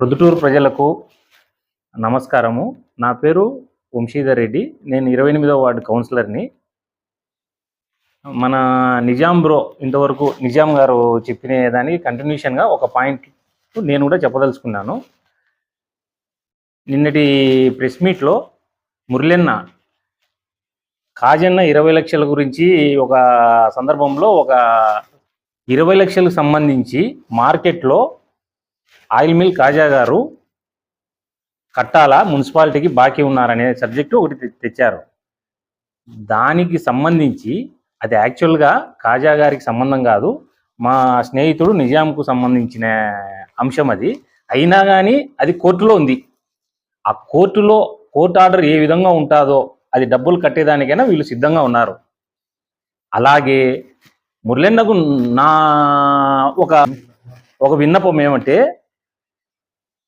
Proddatur ప్రజలకు నమస్కారము. నా పేరు వంశీధర్ రెడ్డి. నేను ఇరవై ఎనిమిదో వార్డు కౌన్సిలర్ని. మన నిజాం బ్రో ఇంతవరకు నిజాం గారు చెప్పిన దానికి కంటిన్యూషన్గా ఒక పాయింట్ నేను కూడా చెప్పదలుచుకున్నాను. నిన్నటి ప్రెస్ మీట్లో మురళన్న కాజన్న ఇరవై లక్షల గురించి ఒక సందర్భంలో ఒక ఇరవై లక్షలకు సంబంధించి మార్కెట్లో ఆయిల్ మిల్ కాజా గారు కట్టాలా మున్సిపాలిటీకి బాకీ ఉన్నారనే సబ్జెక్టు ఒకటి తె- తెచ్చారు. దానికి సంబంధించి అది యాక్చువల్గా కాజా గారికి సంబంధం కాదు మా స్నేహితుడు నిజాంకు సంబంధించిన అంశం అది. అయినా కానీ అది కోర్టులో ఉంది. ఆ కోర్టులో కోర్టు ఆర్డర్ ఏ విధంగా ఉంటుందో అది డబ్బులు కట్టేదానికైనా వీళ్ళు సిద్ధంగా ఉన్నారు. అలాగే మురళన్నకు నా ఒక ఒక విన్నపం ఏమంటే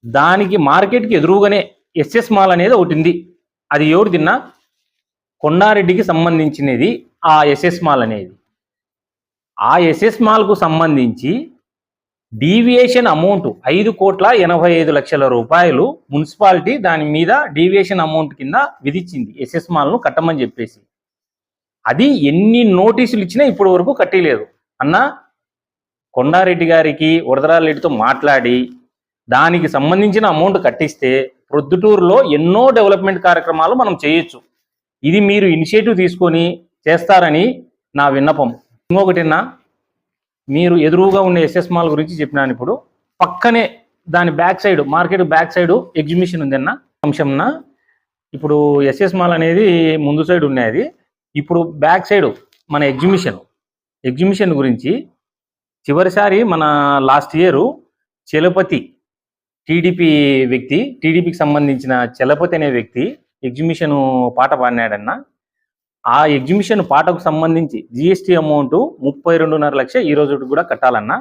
దానికి మార్కెట్కి ఎదురుగానే ఎస్ఎస్ మాల్ అనేది ఒకటి ఉంది. అది ఎవరు తిన్నా? కొండారెడ్డికి సంబంధించినది ఆ ఎస్ఎస్ మాల్ అనేది. ఆ ఎస్ఎస్ మాల్కు సంబంధించి డీవియేషన్ అమౌంట్ ఐదు కోట్ల ఎనభై ఐదు లక్షల రూపాయలు మున్సిపాలిటీ దాని మీద డీవియేషన్ అమౌంట్ కింద విధించింది. ఎస్ఎస్ మాల్ను కట్టమని చెప్పేసి. అది ఎన్ని నోటీసులు ఇచ్చినా ఇప్పటి వరకు కట్టలేదు. అన్నా కొండారెడ్డి గారికి వరదరారెడ్డితో మాట్లాడి దానికి సంబంధించిన అమౌంట్ కట్టిస్తే ప్రొద్దుటూరులో ఎన్నో డెవలప్మెంట్ కార్యక్రమాలు మనం చేయొచ్చు. ఇది మీరు ఇనిషియేటివ్ తీసుకొని చేస్తారని నా విన్నపం. ఇంకొకటిన్నా మీరు ఎదురుగా ఉండే ఎస్ఎస్ మాల్ గురించి చెప్పినాను ఇప్పుడు. పక్కనే దాని back side market back side exhibition ఉందన్న అంశంన. ఇప్పుడు ఎస్ఎస్ మాల్ అనేది ముందు సైడ్ ఉన్నది ఇప్పుడు బ్యాక్ సైడ్ మన ఎగ్జిబిషన్ ఎగ్జిబిషన్ గురించి చివరిసారి మన లాస్ట్ ఇయర్ చలపతి టీడీపీ వ్యక్తి టీడీపీకి సంబంధించిన చలపతి అనే వ్యక్తి ఎగ్జిబిషన్ పాట పాడినాడన్న. ఆ ఎగ్జిబిషన్ పాటకు సంబంధించి జిఎస్టీ అమౌంట్ ముప్పై రెండున్నర లక్ష ఈ రోజు కూడా కట్టాలన్న.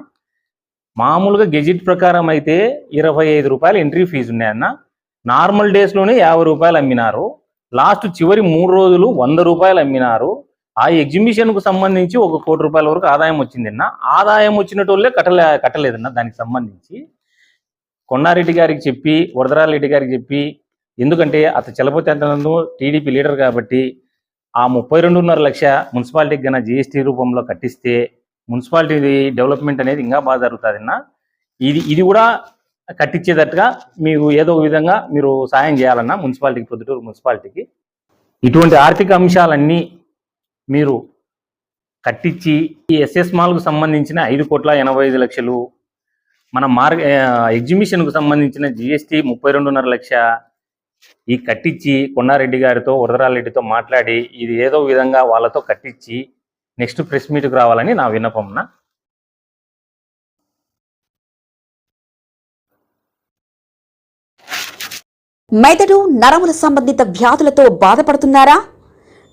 మామూలుగా గెజిట్ ప్రకారం అయితే ఇరవై ఐదు రూపాయలు ఎంట్రీ ఫీజు ఉన్నాయన్న. నార్మల్ డేస్లోనే యాభై రూపాయలు అమ్మినారు. లాస్ట్ చివరి మూడు రోజులు వంద రూపాయలు అమ్మినారు. ఆ ఎగ్జిబిషన్కు సంబంధించి ఒక కోటి రూపాయల వరకు ఆదాయం వచ్చిందన్న ఆదాయం వచ్చినటోళ్ళే కట్టలే కట్టలేదన్న దానికి సంబంధించి. కొండారెడ్డి గారికి చెప్పి వరదరారెడ్డి గారికి చెప్పి ఎందుకంటే అత చలపతి అంతనందు టీడీపీ లీడర్ కాబట్టి ఆ ముప్పై రెండున్నర లక్ష మున్సిపాలిటీకి గన జిఎస్టీ రూపంలో కట్టిస్తే మున్సిపాలిటీ డెవలప్మెంట్ అనేది ఇంకా బాగా జరుగుతుందన్న. ఇది ఇది కూడా కట్టించేటట్టుగా మీకు ఏదో ఒక విధంగా మీరు సాయం చేయాలన్నా మున్సిపాలిటీకి పొద్దుటూరు మున్సిపాలిటీకి. ఇటువంటి ఆర్థిక అంశాలన్నీ మీరు కట్టించి ఈ ఎస్ఎస్ మాల్కు సంబంధించిన ఐదు కోట్ల ఎనభై ఐదు లక్షలు మన మార్గ ఎగ్జిబిషన్కు సంబంధించిన జిఎస్టీ ముప్పై రెండున్నర లక్ష ఈ కట్టించి కొండారెడ్డి గారితో వరదరాలరెడ్డితో మాట్లాడి ఇది ఏదో విధంగా వాళ్ళతో కట్టించి నెక్స్ట్ ప్రెస్ మీట్కి రావాలని నా విన్నపంన మెదడు నరముల సంబంధిత వ్యాధులతో బాధపడుతున్నారా?